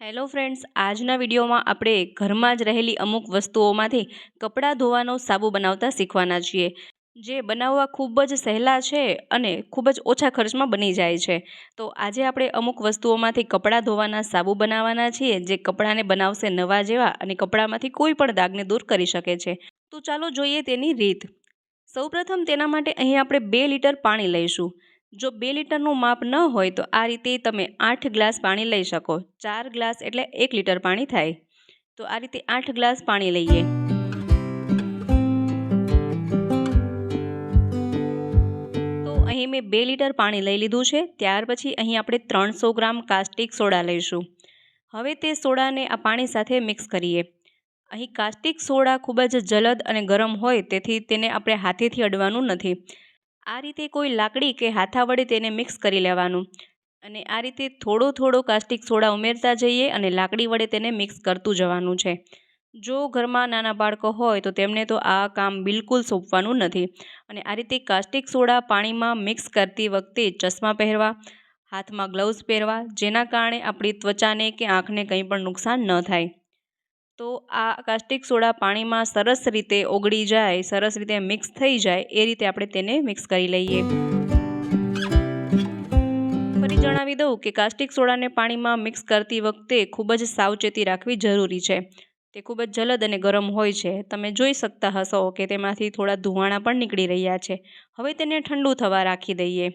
Hello friends આજના વિડીયોમાં આપણે ઘરમાં જ રહેલી અમુક વસ્તુઓમાંથી કપડાં ધોવાનો સાબુ બનાવતા શીખવાના છીએ, જે બનાવવા ખૂબ જ સહેલા છે અને ખૂબ જ ઓછા ખર્ચમાં બની જાય છે. તો આજે આપણે અમુક વસ્તુઓમાંથી કપડાં ધોવાના સાબુ બનાવવાના છીએ, જે કપડાંને બનાવશે નવા જેવા અને કપડામાંથી કોઈ પણ દાગને દૂર કરી શકે છે. તો ચાલો જોઈએ તેની રીત. સૌપ્રથમ તેના માટે અહીં આપણે બે લીટર પાણી લઈશું. જો બે લીટરનું માપ ન હોય તો આ રીતે તમે આઠ ગ્લાસ પાણી લઈ શકો. ચાર ગ્લાસ એટલે એક લીટર પાણી થાય. તો આ રીતે આઠ ગ્લાસ પાણી લઈએ. તો અહીં મેં બે લીટર પાણી લઈ લીધું છે. ત્યાર પછી અહીં આપણે ત્રણસો ગ્રામ કાસ્ટિક સોડા લઈશું. હવે તે સોડાને આ પાણી સાથે મિક્સ કરીએ. અહીં કાસ્ટિક સોડા ખૂબ જ જલદ અને ગરમ હોય, તેથી તેને આપણે હાથેથી અડવાનું નથી. આ રીતે કોઈ લાકડી કે હાથા વડે તેને મિક્સ કરી લેવાનું. અને આ રીતે થોડો થોડો કાસ્ટિક સોડા ઉમેરતા જઈએ અને લાકડી વડે તેને મિક્સ કરતું જવાનું છે. જો ઘરમાં નાના બાળકો હોય તો તેમને તો આ કામ બિલકુલ સોંપવાનું નથી. અને આ રીતે કાસ્ટિક સોડા પાણીમાં મિક્સ કરતી વખતે ચશ્મા પહેરવા, હાથમાં ગ્લવ્સ પહેરવા, જેના કારણે આપણી ત્વચાને કે આંખને કંઈ પણ નુકસાન ન થાય. તો આ કાસ્ટિક સોડા પાણીમાં સરસ રીતે ઓગળી જાય, સરસ રીતે મિક્સ થઈ જાય, એ રીતે આપણે તેને મિક્સ કરી લઈએ. ફરી જણાવી દઉં કે કાસ્ટિક સોડાને પાણીમાં મિક્સ કરતી વખતે ખૂબ જ સાવચેતી રાખવી જરૂરી છે. તે ખૂબ જ જલદ અને ગરમ હોય છે. તમે જોઈ શકતા હશો કે તેમાંથી થોડા ધુવાણા પણ નીકળી રહ્યા છે. હવે તેને ઠંડુ થવા રાખી દઈએ.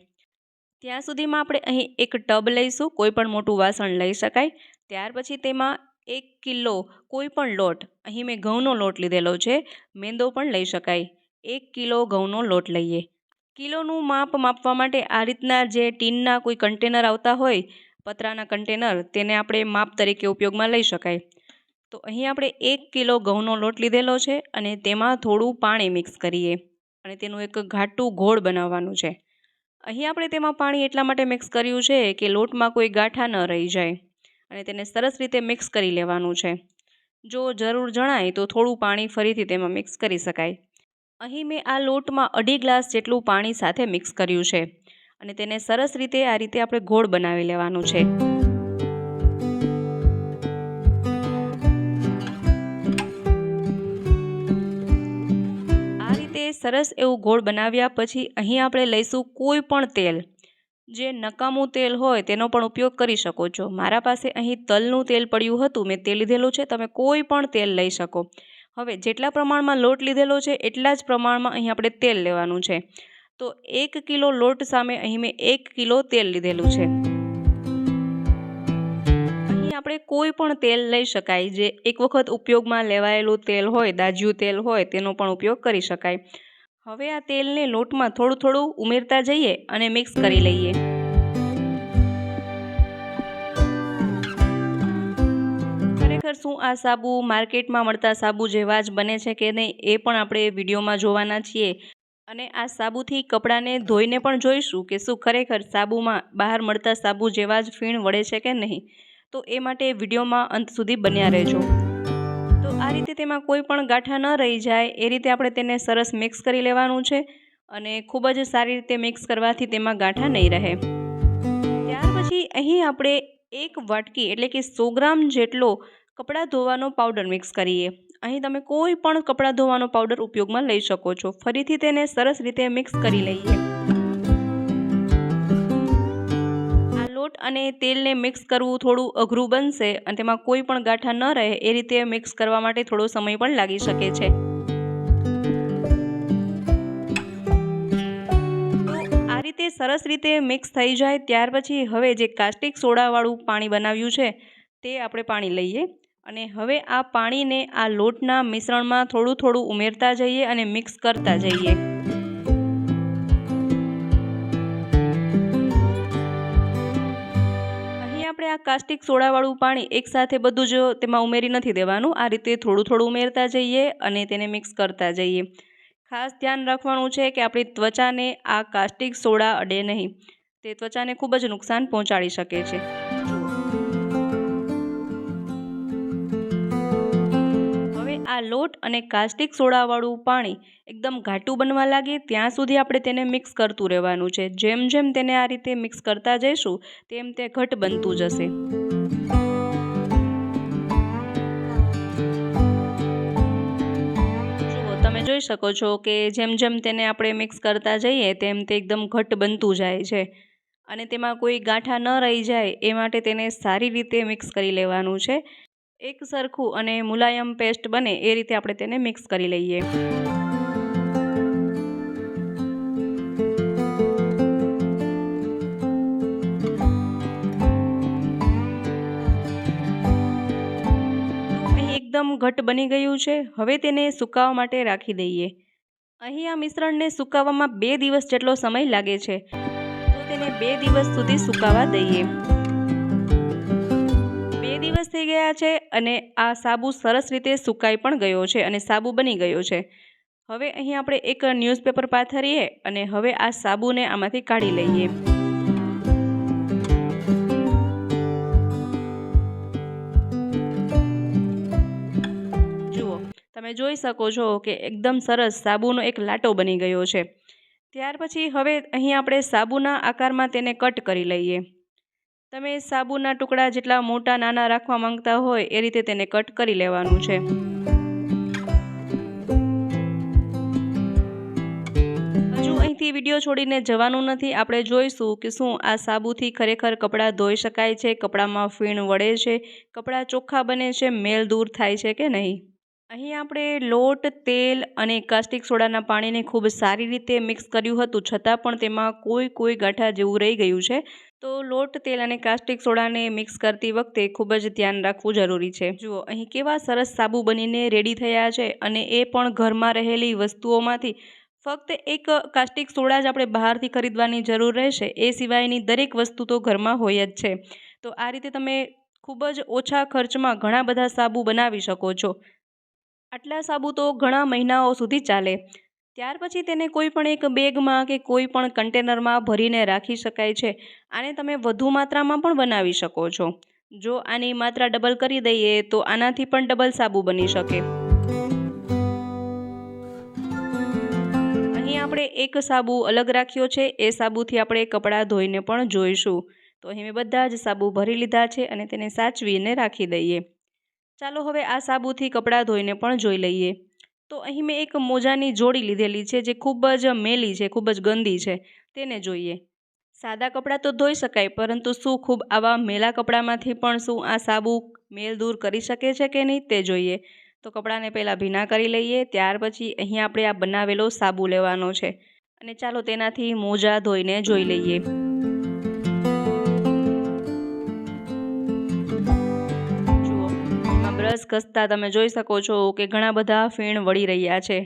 ત્યાં સુધીમાં આપણે અહીં એક ટબ લઈશું, કોઈ પણ મોટું વાસણ લઈ શકાય. ત્યાર પછી તેમાં એક કિલો કોઈ પણ લોટ. અહીં મેં ઘઉંનો લોટ લીધેલો છે. મેંદો પણ લઈ શકાય. એક કિલો ઘઉંનો લોટ લઈએ. કિલોનું માપ માપવા માટે આ રીતના જે ટીનના કોઈ કન્ટેનર આવતા હોય, પતરાના કન્ટેનર, તેને આપણે માપ તરીકે ઉપયોગમાં લઈ શકાય. તો અહીં આપણે એક કિલો ઘઉંનો લોટ લીધેલો છે અને તેમાં થોડું પાણી મિક્સ કરીએ અને તેનું એક ઘાટું ઘોળ બનાવવાનું છે. અહીં આપણે તેમાં પાણી એટલા માટે મિક્સ કર્યું છે કે લોટમાં કોઈ ગાંઠા ન રહી જાય. અને તેને સરસ રીતે મિક્સ કરી લેવાનું છે. જો જરૂર જણાય તો થોડું પાણી ફરીથી તેમાં મિક્સ કરી શકાય. અહીં મેં આ લોટમાં અઢી ગ્લાસ જેટલું પાણી સાથે મિક્સ કર્યું છે અને તેને સરસ રીતે આ રીતે આપણે ગોળ બનાવી લેવાનું છે. આ રીતે સરસ એવું ગોળ બનાવ્યા પછી અહીં આપણે લઈશું કોઈ પણ તેલ. જે નકામું તેલ હોય તેનો પણ ઉપયોગ કરી શકો છો. મારા પાસે અહીં તલનું તેલ પડ્યું હતું. મેં તે લીધેલું છે. તમે કોઈ પણ તેલ લઈ શકો. હવે જેટલા પ્રમાણમાં લોટ લીધેલો છે, એટલા જ પ્રમાણમાં અહીં આપણે તેલ લેવાનું છે. તો એક કિલો લોટ સામે અહીં મેં એક કિલો તેલ લીધેલું છે. અહીં આપણે કોઈ પણ તેલ લઈ શકાય. જે એક વખત ઉપયોગમાં લેવાયેલું તેલ હોય, દાજ્યું તેલ હોય, તેનો પણ ઉપયોગ કરી શકાય. હવે આ તેલને લોટમાં થોડું થોડું ઉમેરતા જઈએ અને મિક્સ કરી લઈએ. ખરેખર શું આ સાબુ માર્કેટમાં મળતા સાબુ જેવા જ બને છે કે નહીં એ પણ આપણે વિડીયોમાં જોવાના છીએ. અને આ સાબુથી કપડાને ધોઈને પણ જોઈશું કે શું ખરેખર સાબુમાં બહાર મળતા સાબુ જેવા જ ફીણ વળે છે કે નહીં. તો એ માટે વિડીયોમાં અંત સુધી બન્યા રહેજો. આ રીતે તેમાં કોઈ પણ ગાંઠા ન રહી જાય, એ રીતે આપણે તેને સરસ મિક્સ કરી લેવાનું છે અને ખૂબ જ સારી રીતે મિક્સ કરવાથી તેમાં ગાંઠા નહીં રહે. ત્યાર પછી અહીં આપણે એક વાટકી એટલે કે સો ગ્રામ જેટલો કપડાં ધોવાનો પાવડર મિક્સ કરીએ. અહીં તમે કોઈ પણ કપડાં ધોવાનો પાવડર ઉપયોગમાં લઈ શકો છો. ફરીથી તેને સરસ રીતે મિક્સ કરી લઈએ. લોટ અને તેલને મિક્સ કરવું થોડું અઘરું બનશે અને તેમાં કોઈ પણ ગાંઠા ન રહે એ રીતે મિક્સ કરવા માટે થોડો સમય પણ લાગી શકે છે. આ રીતે સરસ રીતે મિક્સ થઈ જાય ત્યાર પછી હવે જે કાસ્ટિક સોડાવાળું પાણી બનાવ્યું છે તે આપણે પાણી લઈએ અને હવે આ પાણીને આ લોટના મિશ્રણમાં થોડું થોડું ઉમેરતા જઈએ અને મિક્સ કરતા જઈએ. આપણે આ કાસ્ટિક સોડાવાળું પાણી એકસાથે બધું જ તેમાં ઉમેરી નથી દેવાનું. આ રીતે થોડું થોડું ઉમેરતા જઈએ અને તેને મિક્સ કરતા જઈએ. ખાસ ધ્યાન રાખવાનું છે કે આપણી ત્વચાને આ કાસ્ટિક સોડા અડે નહીં. તે ત્વચાને ખૂબ જ નુકસાન પહોંચાડી શકે છે. આ લોટ અને કાસ્ટિક સોડાવાળું પાણી એકદમ ઘાટું બનવા લાગે, ત્યાં સુધી આપણે તેને મિક્સ કરતું રહેવાનું છે. જેમ જેમ તેને આ રીતે મિક્સ કરતા જઈશું, તેમ તે ઘટ બનતું જશે. જુઓ, તમે જોઈ શકો છો કે જેમ જેમ તેને આપણે મિક્સ કરતા જઈએ, તેમ તે એકદમ ઘટ બનતું જાય છે. અને તેમાં કોઈ ગાંઠા ન રહી જાય, એ માટે તેને સારી રીતે મિક્સ કરી લેવાનું છે. એક સરખું અને મુલાયમ પેસ્ટ બને એ રીતે આપણે તેને મિક્સ કરી લઈએ. એકદમ ઘટ્ટ બની ગયું છે. હવે તેને સુકાવા માટે રાખી દઈએ. અહીં આ મિશ્રણને સુકાવવામાં બે દિવસ જેટલો સમય લાગે છે. તો તેને બે દિવસ સુધી સુકાવા દઈએ. દિવસ થઈ ગયા છે અને આ સાબુ સરસ રીતે સુકાઈ પણ ગયો છે અને સાબુ બની ગયો છે. હવે અહીં આપણે એક ન્યૂઝપેપર પાથરીએ અને હવે આ સાબુને આમાંથી કાઢી લઈએ. જુઓ, તમે જોઈ શકો છો કે એકદમ સરસ સાબુનો એક લાટો બની ગયો છે. ત્યાર પછી હવે અહીં આપણે સાબુના આકારમાં તેને કટ કરી લઈએ. તમે સાબુના ટુકડા જેટલા મોટા નાના રાખવા માંગતા હોય એ રીતે તેને કટ કરી લેવાનું છે. હજુ અહીંથી વીડિયો છોડીને જવાનું નથી. આપણે જોઈશું કે શું આ સાબુથી ખરેખર કપડાં ધોઈ શકાય છે, કપડામાં ફીણ વળે છે, કપડાં ચોખ્ખા બને છે, મેલ દૂર થાય છે કે નહીં? અહીં આપણે લોટ, તેલ અને કાસ્ટિક સોડાના પાણીને ખૂબ સારી રીતે મિક્સ કર્યું હતું. છતાં પણ તેમાં કોઈ કોઈ ગાંઠા જેવું રહી ગયું છે. તો લોટ, તેલ અને કાસ્ટિક સોડાને મિક્સ કરતી વખતે ખૂબ જ ધ્યાન રાખવું જરૂરી છે. જુઓ, અહીં કેવા સરસ સાબુ બનીને રેડી થયા છે અને એ પણ ઘરમાં રહેલી વસ્તુઓમાંથી. ફક્ત એક કાસ્ટિક સોડા જ આપણે બહારથી ખરીદવાની જરૂર રહેશે, એ સિવાયની દરેક વસ્તુ તો ઘરમાં હોય જ છે. તો આ રીતે તમે ખૂબ જ ઓછા ખર્ચમાં ઘણા બધા સાબુ બનાવી શકો છો. આટલા સાબુ તો ઘણા મહિનાઓ સુધી ચાલે. ત્યાર પછી તેને કોઈ પણ એક બેગમાં કે કોઈ પણ કન્ટેનરમાં ભરીને રાખી શકાય છે. આને તમે વધુ માત્રામાં પણ બનાવી શકો છો. જો આની માત્રા ડબલ કરી દઈએ તો આનાથી પણ ડબલ સાબુ બની શકે. અહીં આપણે એક સાબુ અલગ રાખ્યો છે. એ સાબુથી આપણે કપડાં ધોઈને પણ જોઈશું. તો અહીં મેં બધા જ સાબુ ભરી લીધા છે અને તેને સાચવીને રાખી દઈએ. ચાલો હવે આ સાબુથી કપડાં ધોઈને પણ જોઈ લઈએ. તો અહીં મેં એક મોજાની જોડી લીધેલી છે, જે ખૂબ જ મેલી છે, ખૂબ જ ગંદી છે. તેને જોઈએ. સાદા કપડાં તો ધોઈ શકાય, પરંતુ શું ખૂબ આવા મેલા કપડામાંથી પણ શું આ સાબુ મેલ દૂર કરી શકે છે કે નહીં તે જોઈએ. તો કપડાને પહેલાં ભીના કરી લઈએ, ત્યાર પછી અહીં આપણે આ બનાવેલો સાબુ લેવાનો છે. અને ચાલો તેનાથી મોજા ધોઈને જોઈ લઈએ. બ્રશ ઘસતા તમે જોઈ શકો છો કે ઘણા બધા ફીણ વળી રહ્યા છે.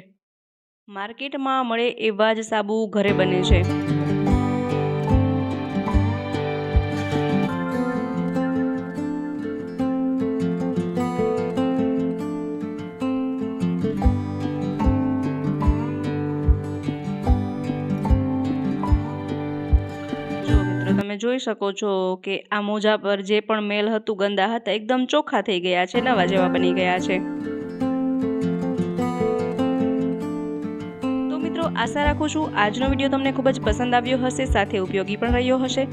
માર્કેટમાં મળે એવા જ સાબુ ઘરે બને છે. જોઈ શકો છો કે આ મોજા પર જે પણ મેલ હતું, ગંદા હતા, એકદમ ચોખ્ખા થઈ ગયા છે, નવા જેવા બની ગયા છે. તો મિત્રો, આશા રાખું છું આજનો વીડિયો તમને ખૂબ જ પસંદ આવ્યો હશે, સાથે ઉપયોગી પણ રહ્યો હશે.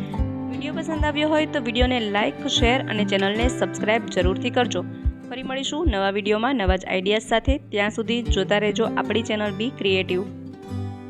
વીડિયો પસંદ આવ્યો હોય તો વિડીયોને લાઇક શેર અને ચેનલને સબસ્ક્રાઇબ જરૂરથી કરજો. ફરી મળીશું નવા વિડીયોમાં નવા જ આઈડિયાઝ સાથે. ત્યાં સુધી જોતા રહેજો આપણી ચેનલ બી ક્રિએટિવ.